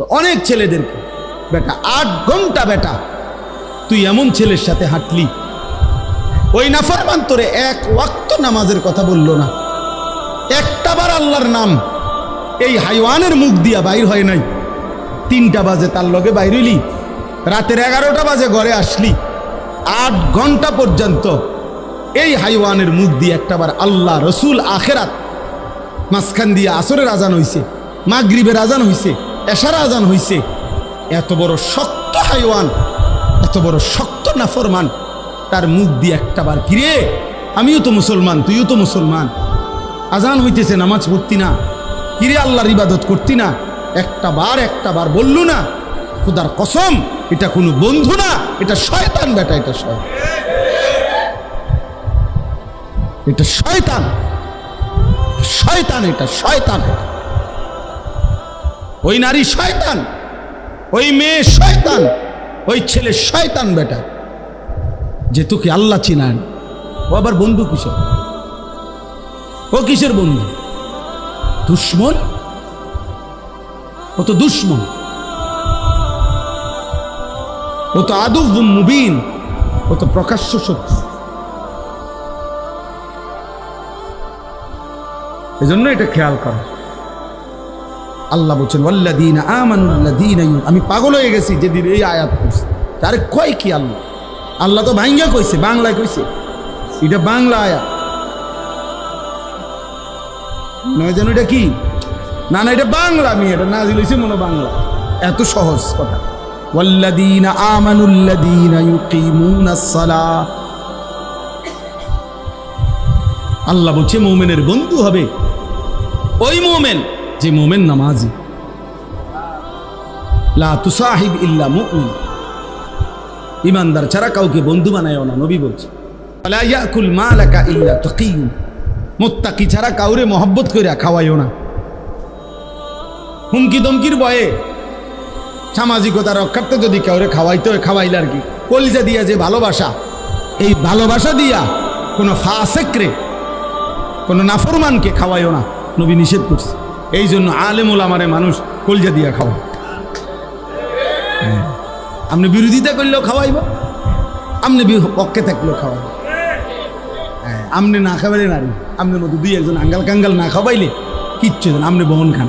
তো অনেক ছেলেদেরকে। বেটা, আট ঘণ্টা বেটা, তুই এমন ছেলের সাথে হাঁটলি। ওই নাফরমান তোরে এক ওয়াক্ত নামাজের কথা বলল না। একটাবার আল্লাহর নাম, এই হাইওয়ানের মুখ দিয়া বাইর হয় নাই। তিনটা বাজে তার লগে বাইর হইলি। রাতের এগারোটা বাজে ঘরে আসলি। আট ঘণ্টা পর্যন্ত এই হাইওয়ানের মুখ দিয়ে একটাবার আল্লাহ রসুল আখেরাত মাঝখান দিয়ে আসরের আজান হইছে, মাগরিবের আজান হইছে। এশার আজান হইছে, এত বড় শক্ত হাইওয়ান, এত বড় শক্ত নাফরমান, তার মুখ দিয়ে একটাবার কিরে, আমিও তো মুসলমান, তুইও তো মুসলমান। আজান হইতেছে, নামাজ পড়তি না। কিরে আল্লাহর ইবাদত করতি না? একটা বার একটা বার বললু না, খুদার কসম, এটা কোনো বন্ধু না, এটা শয়তান বেটা, এটা শয়তান। এটা শয়তান শয়তান, এটা শয়তান, এটা। ওই নারী শয়তান, ওই মেয়ে শয়তান, ওই ছেলে শয়তান বেটা, যে তোকে আল্লাহ চিনান ও আবার বন্ধু কিসের? ও কিসের বন্ধু? দুশ্মন? ও তো দুশ্মন। ও তো আদু মুবিন। ও তো প্রকাশ্য শত্রু। এজন্য এটা খেয়াল করা। আল্লাহ বলছেন ওয়াল্লাদিন আমানুল্লাদিন আমি পাগল হয়ে গেছি যেদিন এই আয়াত করছি তারে কয় কি আল্লাহ? আল্লাহ তো ভাঙ্গা কইছে, বাংলায় কইছে। এটা বাংলা আয়াত। নয় যেন এটা কি? না না, এটা বাংলা আমি এটা না দিলেছি মনে বাংলা। এত সহজ কথা। সালাহ আল্লাহ বলছে, মোমেনের বন্ধু হবে। ওই মোমেন যে মোমেন নামাজি। লা তুসাহিব ইল্লা মুমিন। ইমানদার ছাড়া কাউকে বন্ধু বানায় না, নবী বলছে। মুত্তাকি ছাড়া কাউরে মহব্বত খাওয়াইও না। হুমকি দমকির ভয়ে সামাজিকতা রক্ষার্থে যদি কাউরে খাওয়াইতে হয়, খাওয়াইলে আর কি? কলিজা দিয়া যে ভালোবাসা, এই ভালোবাসা দিয়া কোনো ফাসেকরে কোনো নাফরমানকে খাওয়াইও না, নবী নিষেধ করছে। এই জন্য আলেমুল আমারে মানুষ কলজা দিয়া খাওয়া। হ্যাঁ। আপনি বিরোধিতা করলেও খাওয়াইব, আপনি পক্ষে থাকলেও খাওয়াইব। হ্যাঁ আপনি না খাবাইলে নারী আপনার মতো দুই একজন আঙ্গাল কাঙ্গাল না খাওয়াইলে কিচ্ছু দেন আপনি বহন খান।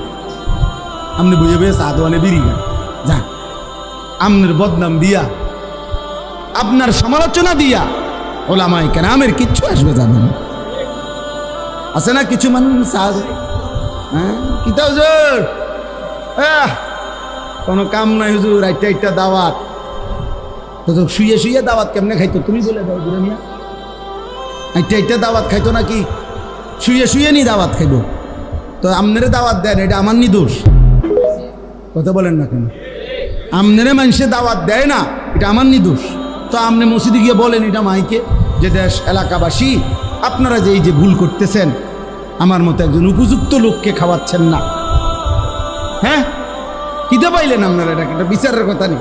আপনি বুঝে বইয়ে চা বিড়ি খান। যান। আপনার বদনাম দিয়া, আপনার সমালোচনা দিয়া ওলামাই কেন আমের কিচ্ছু আসবে জানেন। আছে না কিছু মানুষ সাহায্য হ্যাঁ? কিতা হুজুর? কোনো কাম নাই হুজুর আইটা আইটা দাওয়াত। তো তো শুয়ে শুয়ে দাওয়াত কেমনে খাইতো? তুমি বলে দাও বুড়া মিয়া। আইটা আইটা দাওয়াত খাইতো নাকি? শুয়ে শুয়ে নি দাওয়াত খাইব। তো আমনেরে দাওয়াত দেন, এটা আমার নি দোষ। কথা বলেন না কেন? আমনেরে মানুষে দাওয়াত দেয় না, এটা আমার নি দোষ। তো আমনে মসজিদে গিয়ে বলেন এটা মাইকে, যে দেশ এলাকাবাসী, আপনারা যে এই যে ভুল করতেছেন আমার মতো একজন উপযুক্ত লোককে খাওয়াচ্ছেন না। হ্যাঁ? কিতে পাইলেন আপনারা, এটা একটা বিচারের কথা নেই।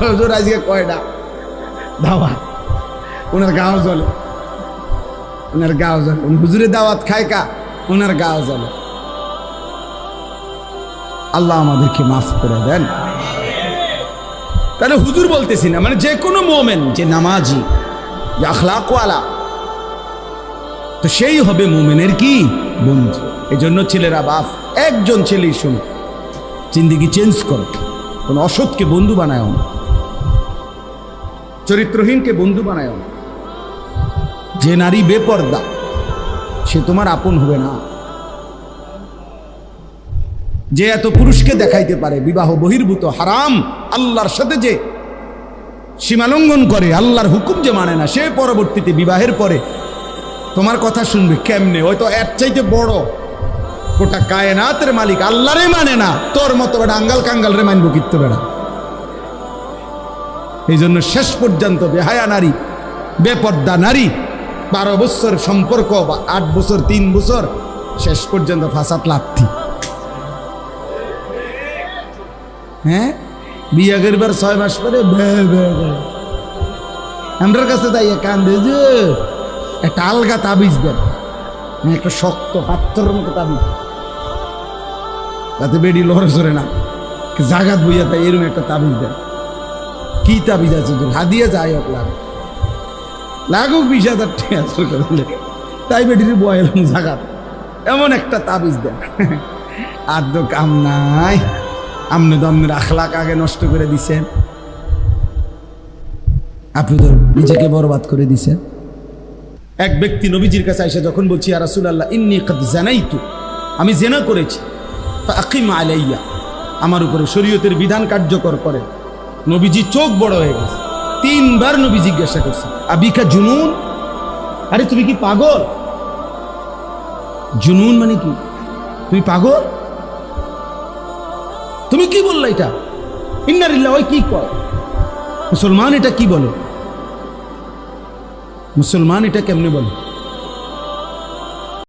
গজর আজকে কয়টা? দাওয়াত। ওনার গাও জ্বলে। ওনার গাও জ্বলে। উনি হুজুরে দাওয়াত খায় কা? ওনার গাও জ্বলে। আল্লাহ আমাদেরকে মাফ করে দেন। তাহলে হুজুর বলতেছি না মানে যে কোনো মোমেন, যে নামাজি আখলাকওয়ালা, তো সেই হবে মোমেনের কি? বন্ধু। এই জন্য ছেলেরা বাপ, একজন ছেলেই শুনো, জিন্দিগি চেঞ্জ করো, কোনো অসৎকে বন্ধু বানায় না, চরিত্রহীনকে বন্ধু বানায় না। যে নারী বেপর্দা, সে তোমার আপন হবে না। যে এত পুরুষকে দেখাইতে পারে, বিবাহ বহির্ভূত, হারাম, আল্লাহর সাথে যে সীমালঙ্ঘন করে, আল্লাহর হুকুম যে মানে না, সে পরবর্তীতে বিবাহের পরে তোমার কথা শুনবে কেমনে? ওই তো এর চাইতে বড় গোটা কায়নাতের মালিক আল্লাহরে মানে না, তোর মতো বেড়া আঙ্গাল কাঙ্গাল রে মানবো কিত্ত বেড়া। এই জন্য শেষ পর্যন্ত বেহায়া নারী, বেপর্দা নারী, বারো বছর সম্পর্ক বা আট বছর তিন বছর শেষ পর্যন্ত ফাঁসাত লাথি হ্যাঁ? বিয়া করবার ছয় মাস পরে। আমরার কাছে তাই কান্দে যে, একটা আলগা তাবিজ দেন। মানে একটা শক্ত পাত্রের মতো তাবিজ। যাতে বেডি লড়ে সরে না। জাগাত বইয়া তাই এরকম একটা তাবিজ দেন। কি তাবিজ আছে তোর? হাদিয়া যাই হোক লাগ। লাগুক বিশ হাজার টাকা তাই বেডির বয়েলাম জাগাত। এমন একটা তাবিজ দেন। আর তো কাম নাই। আপনি তো আপনার আখলাক আগে নষ্ট করে দিছেন আপনি তো নিজেকে বরবাদ করে দিছেন এক ব্যক্তি নবীজির কাছে এসে যখন বলছি আর রাসুল আল্লাহ ইন্নি কদ জানাই তো আমি জেনা করেছি। আকিম আলাইয়া। আমার উপরে শরীয়তের বিধান কার্যকর করে। নবীজি চোখ বড় হয়ে গেছে। তিনবার নবী জিজ্ঞাসা করছে, আবিকা জুনুন? আরে, তুমি কি পাগল? জুনুন মানে কি? তুমি পাগল? তুমি কি বললে এটা? ইন্নারিল্লা ওই কি কয়? মুসলমান এটা কি বলে? মুসলমান এটা কেমনে বলে?